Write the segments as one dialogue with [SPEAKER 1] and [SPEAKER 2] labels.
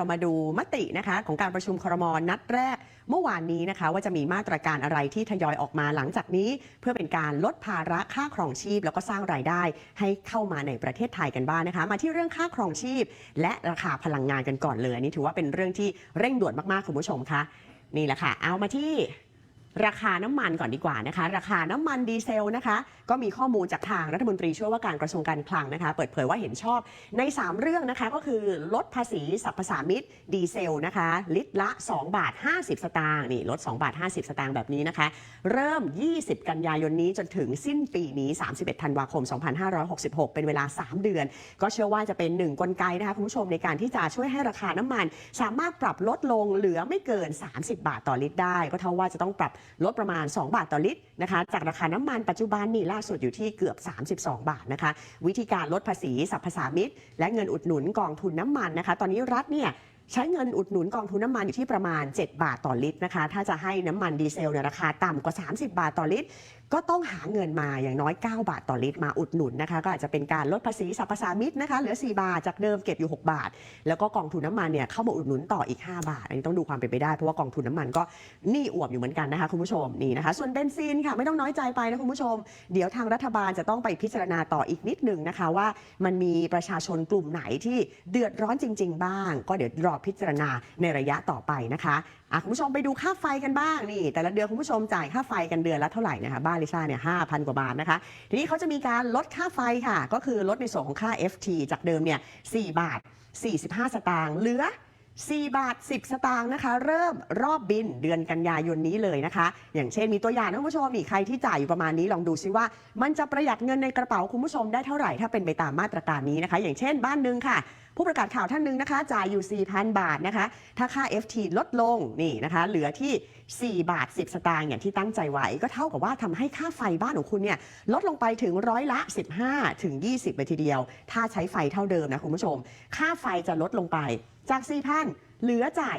[SPEAKER 1] เรามาดูมตินะคะของการประชุมครมนัดแรก เมื่อวานนี้นะคะ ว่าจะมีมาตรการอะไรที่ทยอยออกมาหลังจากนี้ เพื่อเป็นการลดภาระค่าครองชีพ แล้วก็สร้างรายได้ให้เข้ามาในประเทศไทยกันบ้างนะคะ มาที่เรื่องค่าครองชีพ และราคาพลังงานกันก่อนเลยอันนี้ถือว่าเป็นเรื่องที่เร่งด่วนมากๆคุณผู้ชมคะนี่แหละค่ะ เอามาที่ ราคาน้ำมันก่อนดีกว่านะคะ ราคาน้ำมันดีเซลนะคะ ก็มีข้อมูลจากทางรัฐมนตรีช่วยว่าการกระทรวงการคลังนะคะ เปิดเผยว่าเห็นชอบใน 3 เรื่องนะคะ ก็คือลดภาษีสรรพสามิตดีเซลนะคะ ลิตรละ 2 บาท 50 สตางค์นี่ลด 2 บาท 50 สตางค์แบบนี้นะคะ เริ่ม 20 กันยายนนี้จนถึงสิ้นปีนี้ 31 ธันวาคม 2566 เป็นเวลา 3 เดือน ก็เชื่อว่าจะเป็นหนึ่งกลไกนะคะคุณผู้ชมในการที่จะช่วยให้ราคาน้ำมัน สามารถปรับลดลงเหลือไม่เกิน 30 บาทต่อลิตรได้ ก็เท่าว่าจะต้องปรับลดประมาณ 2 บาทต่อลิตรนะคะจากราคาน้ำมันปัจจุบันนี่ล่าสุดอยู่ที่เกือบ 32 บาทนะคะวิธีการลดภาษีสรรพสามิตและเงินอุดหนุนกองทุนน้ำมันนะคะตอนนี้รัฐเนี่ยใช้เงินอุดหนุนกองทุนน้ำมันอยู่ที่ประมาณ 7 บาทต่อลิตรนะคะ ถ้าจะให้น้ำมันดีเซลเนี่ยราคาต่ำกว่า 30 บาทต่อลิตร ก็ต้องหาเงินมาอย่างน้อย 9 บาทต่อลิตรมาอุดหนุนนะคะ ก็อาจจะเป็นการลดภาษีสรรพสามิตนะคะเหลือ 4 บาทจากเดิมเก็บอยู่ 6 บาท แล้วก็กองทุนน้ำมันเนี่ยเข้ามาอุดหนุนต่ออีก 5 บาท อันนี้ต้องดูความเป็นไปได้เพราะว่ากองทุนน้ำมันก็หนี้อวบอยู่เหมือนกันนะคะคุณผู้ชมนี่นะคะ ส่วนเบนซินค่ะไม่ต้องน้อยใจไปนะคุณผู้ชม เดี๋ยวทางรัฐบาลจะต้องไปพิจารณาต่ออีกนิดหนึ่งนะคะว่า มันมีประชาชนกลุ่มไหนที่เดือดร้อนจริง ๆ บ้าง ก็เดี๋ยวรอพิจารณาในระยะต่อไปนะคะ อะคุณผู้ชมไปดูค่าไฟกันบ้างนี่ แต่ละเดือนคุณผู้ชมจ่ายค่าไฟกันเดือนละเท่าไหร่นะคะบ้านลิซ่าเนี่ยห้าพันกว่าบาทนะคะ ทีนี้เขาจะมีการลดค่าไฟค่ะ ก็คือลดในส่วนของค่า FT จากเดิมเนี่ย4บาท 45 สตางค์เหลือ 4 บาท 10 สตางค์นะคะ เริ่มรอบบินเดือนกันยายนนี้เลยนะคะ อย่างเช่นมีตัวอย่างนะคุณผู้ชมนี่ใครที่จ่ายอยู่ประมาณนี้ลองดูซิว่า มันจะประหยัดเงินในกระเป๋าคุณผู้ชมได้เท่าไหร่ถ้าเป็นไปตามมาตรการนี้นะคะ อย่างเช่นบ้านหนึ่งค่ะ ผู้ประกาศข่าวท่านหนึ่งนะคะ จ่ายอยู่ 4,000 บาทนะคะ ถ้าค่า FT ลดลงนี่นะคะ เหลือที่ 4 บาท 10 สตางค์อย่างที่ตั้งใจไว้ก็เท่ากับว่าทำให้ค่าไฟบ้านของคุณเนี่ยลดลงไปถึงร้อยละ 15 ถึง 20เลยทีเดียว ถ้าใช้ไฟเท่าเดิมนะคุณผู้ชม ค่าไฟจะลดลงไป จาก 4,000 เหลือจ่าย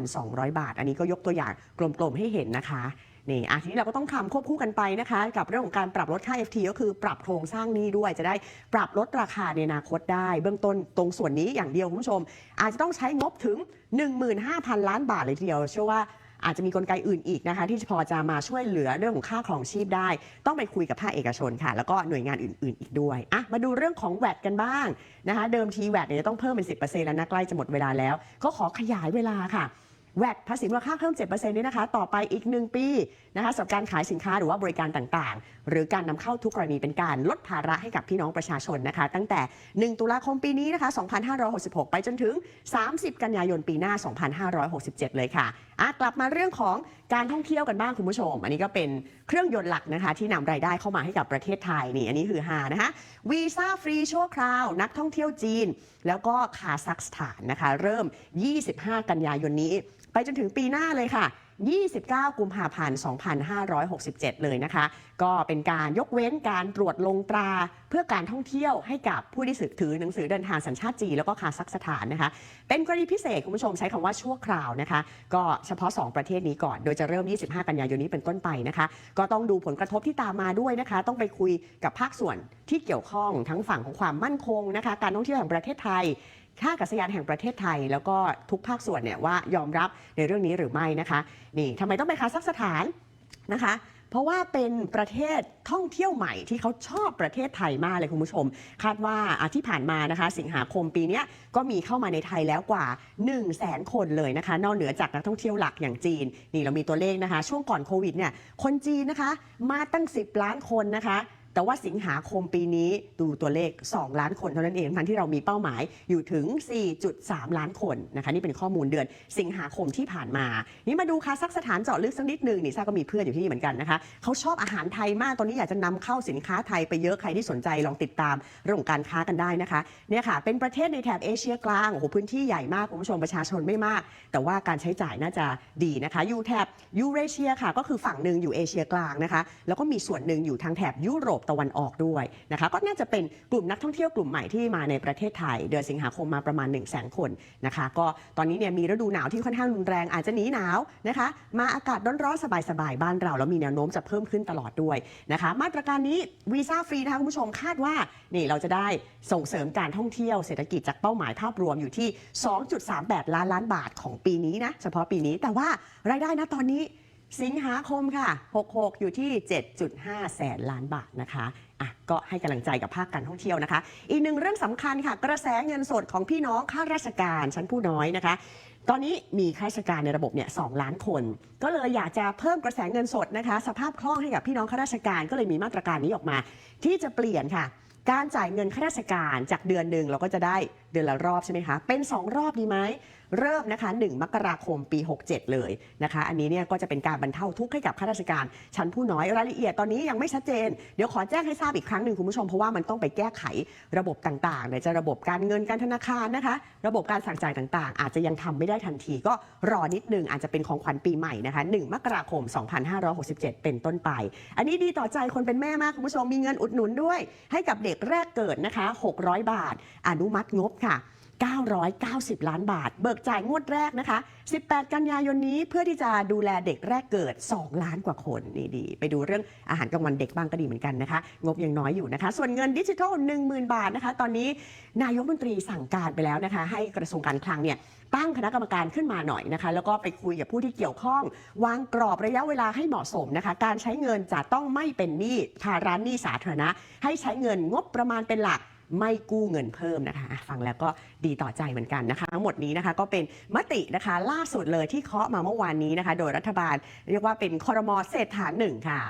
[SPEAKER 1] 3,200 บาท อันนี้ก็ยกตัวอย่างกลมๆให้เห็นนะคะนี่อะทีนี้เราก็ต้องทำควบคู่กันไปนะคะ กับเรื่องของการปรับลดค่า FT ก็คือปรับโครงสร้างหนี้ด้วยจะได้ปรับลดราคาในอนาคตได้ เบื้องต้นตรงส่วนนี้อย่างเดียวคุณผู้ชม อาจจะต้องใช้งบถึง 15,000 ล้านบาทเลยทีเดียวเชื่อว่า อาจจะมีกลไกอื่นอีกนะคะ ที่พอจะมาช่วยเหลือเรื่องของค่าครองชีพได้ ต้องไปคุยกับภาคเอกชนค่ะ แล้วก็หน่วยงานอื่น ๆ อีกด้วยอะมาดูเรื่องของแวดกันบ้างนะคะ เดิมทีแวดเนี่ยต้องเพิ่มเป็น 10%แล้วนะใกล้จะหมดเวลาแล้ว ก็ขอขยายเวลาค่ะ แวดภาษีมูลค่าเพิ่ม7%นี้นะคะ ต่อไปอีก 1 ปีนะคะสำหรับการขายสินค้าหรือว่าบริการต่างๆ หรือการนำเข้าทุกกรณีเป็นการลดภาระให้กับพี่น้องประชาชนนะคะ ตั้งแต่ 1 ตุลาคมปีนี้นะคะ 2566 ไปจนถึง 30 กันยายนปีหน้า 2567 เลยค่ะอะกลับมาเรื่องของการท่องเที่ยวกันบ้างคุณผู้ชม อันนี้ก็เป็นเครื่องยนต์หลักนะคะ ที่นำรายได้เข้ามาให้กับประเทศไทยนี่อันนี้คือฮานะคะวีซ่าฟรีชั่วคราว นักท่องเที่ยวจีน แล้วก็คาซัคสถานนะคะ เริ่ม 25 กันยายนนี้ ไปจนถึงปีหน้าเลยค่ะ 29 กุมภาพันธ์ 2567 เลยนะคะ ก็เป็นการยกเว้นการตรวจลงตราเพื่อการท่องเที่ยวให้กับผู้ที่สืบถือหนังสือเดินทางสัญชาติจีนแล้วก็คาซัคสถานนะคะ เป็นกรณีพิเศษคุณผู้ชมใช้คำว่าชั่วคราวนะคะ ก็เฉพาะ 2 ประเทศนี้ก่อน โดยจะเริ่ม 25 กันยายนนี้เป็นต้นไปนะคะ ก็ต้องดูผลกระทบที่ตามมาด้วยนะคะ ต้องไปคุยกับภาคส่วนที่เกี่ยวข้องทั้งฝั่งของความมั่นคงนะคะ การท่องเที่ยวแห่งประเทศไทย ท่าอากาศยานแห่งประเทศไทย แล้วก็ทุกภาคส่วนเนี่ยว่ายอมรับในเรื่องนี้หรือไม่นะคะนี่ทำไมต้องไปคาซัคสถานนะคะเพราะว่าเป็นประเทศท่องเที่ยวใหม่ที่เขาชอบประเทศไทยมากเลยคุณผู้ชม คาดว่าอาที่ผ่านมานะคะ สิงหาคมปีนี้ก็มีเข้ามาในไทยแล้วกว่า 1 0 0 0 0แสนคนเลยนะคะ นอกเหนือจากนักท่องเที่ยวหลักอย่างจีน นี่เรามีตัวเลขนะคะ ช่วงก่อนโควิดเนี่ยคนจีนนะคะ มาตั้ง 10 ล้านคนนะคะ แต่ว่าสิงหาคมปีนี้ดูตัวเลข 2 ล้านคนเท่านั้นเองทั้งที่เรามีเป้าหมายอยู่ถึง 4.3 ล้านคนนะคะนี่เป็นข้อมูลเดือน สิงหาคมที่ผ่านมา นี่มาดูคาซัคสถานเจาะลึกสักนิดหนึ่งนี่ซ่าก็มีเพื่อนอยู่ที่นี่เหมือนกันนะคะเขาชอบอาหารไทยมากตอนนี้อยากจะนำเข้าสินค้าไทยไปเยอะใครที่สนใจลองติดตามเรื่องการค้ากันได้นะคะเนี่ยค่ะเป็นประเทศในแถบเอเชียกลางโอ้โหพื้นที่ใหญ่มากคุณผู้ชมประชาชนไม่มาก แต่ว่าการใช้จ่ายน่าจะดีนะคะยูแถบยูเรเชียค่ะก็คือฝั่งหนึ่งอยู่เอเชียกลางนะคะแล้วก็มีส่วนหนึ่งอยู่ทางแถบยุโรปตะวันออกด้วยนะคะก็น่าจะเป็นกลุ่มนักท่องเที่ยวกลุ่มใหม่ที่มาในประเทศไทย เดือนสิงหาคมมาประมาณ1 0 0 0 0แสนคนนะคะ ก็ตอนนี้เนี่ยมีฤดูหนาวที่ค่อนข้างรุนแรงอาจจะหนีหนาวนะคะ มาอากาศร้อนๆสบายๆบ้านเรา แล้วมีแนวโน้มจะเพิ่มขึ้นตลอดด้วยนะคะ มาตรการนี้วีซ่าฟรีนะคะคุณผู้ชมคาดว่านี่เราจะได้ส่งเสริมการท่องเที่ยวเศรษฐกิจจากเป้าหมายภาพรวมอยู่ที่ 2.38 ล้านล้านบาทของปีนี้นะเฉพาะปีนี้แต่ว่ารายได้นะตอนนี้ สิงหาคมค่ะ 66 อยู่ที่ 7.5 แสนล้านบาทนะคะอะก็ให้กำลังใจกับภาคการท่องเที่ยวนะคะ อีกหนึ่งเรื่องสำคัญค่ะ กระแสเงินสดของพี่น้องข้าราชการชั้นผู้น้อยนะคะ ตอนนี้มีข้าราชการในระบบเนี่ยสล้านคน ก็เลยอยากจะเพิ่มกระแสเงินสดนะคะ สภาพคล่องให้กับพี่น้องข้าราชการก็เลยมีมาตรการนี้ออกมา ที่จะเปลี่ยนค่ะ การจ่ายเงินข้าราชการจากเดือนหนึ่งเราก็จะได้ ดือนละรอบใช่ไหมคะ เป็น 2 รอบดีไหม เริ่มนะคะ 1 มกราคมปี 67 เลยนะคะ อันนี้เนี่ยก็จะเป็นการบรรเทาทุกข์ให้กับข้าราชการ ชั้นผู้น้อยรายละเอียดตอนนี้ยังไม่ชัดเจน เดี๋ยวขอแจ้งให้ทราบอีกครั้งหนึ่งคุณผู้ชม เพราะว่ามันต้องไปแก้ไขระบบต่างๆในจะระบบการเงินการธนาคารนะคะ ระบบการสั่งจ่ายต่างๆ อาจจะยังทำไม่ได้ทันที ก็รอนิดนึงอาจจะเป็นของขวัญปีใหม่นะคะ 1 มกราคม 2567 เป็นต้นไป อันนี้ดีต่อใจคนเป็นแม่มากคุณผู้ชมมีเงินอุดหนุนด้วย ให้กับเด็กแรกเกิดนะคะ 600 บาท อนุมัติงบค่ะ990 ล้านบาท เบิกจ่ายงวดแรกนะคะ 18 กันยายนนี้เพื่อที่จะดูแลเด็กแรกเกิด 2 ล้านกว่าคนนี่ดี ไปดูเรื่องอาหารกลางวันเด็กบ้างก็ดีเหมือนกันนะคะ งบยังน้อยอยู่นะคะ ส่วนเงินดิจิทัล 10,000 บาทนะคะ ตอนนี้นายกรัฐมนตรีสั่งการไปแล้วนะคะ ให้กระทรวงการคลังเนี่ย ตั้งคณะกรรมการขึ้นมาหน่อยนะคะ แล้วก็ไปคุยกับผู้ที่เกี่ยวข้อง วางกรอบระยะเวลาให้เหมาะสมนะคะ การใช้เงินจะต้องไม่เป็นหนี้ภาระหนี้สาธารณะ ให้ใช้เงินงบประมาณเป็นหลักไม่กู้เงินเพิ่มนะคะ ฟังแล้วก็ดีต่อใจเหมือนกันนะคะ ทั้งหมดนี้นะคะก็เป็นมตินะคะล่าสุดเลยที่เคาะมาเมื่อวานนี้นะคะ โดยรัฐบาล เรียกว่าเป็นคอรมอเศรษฐาหนึ่งค่ะ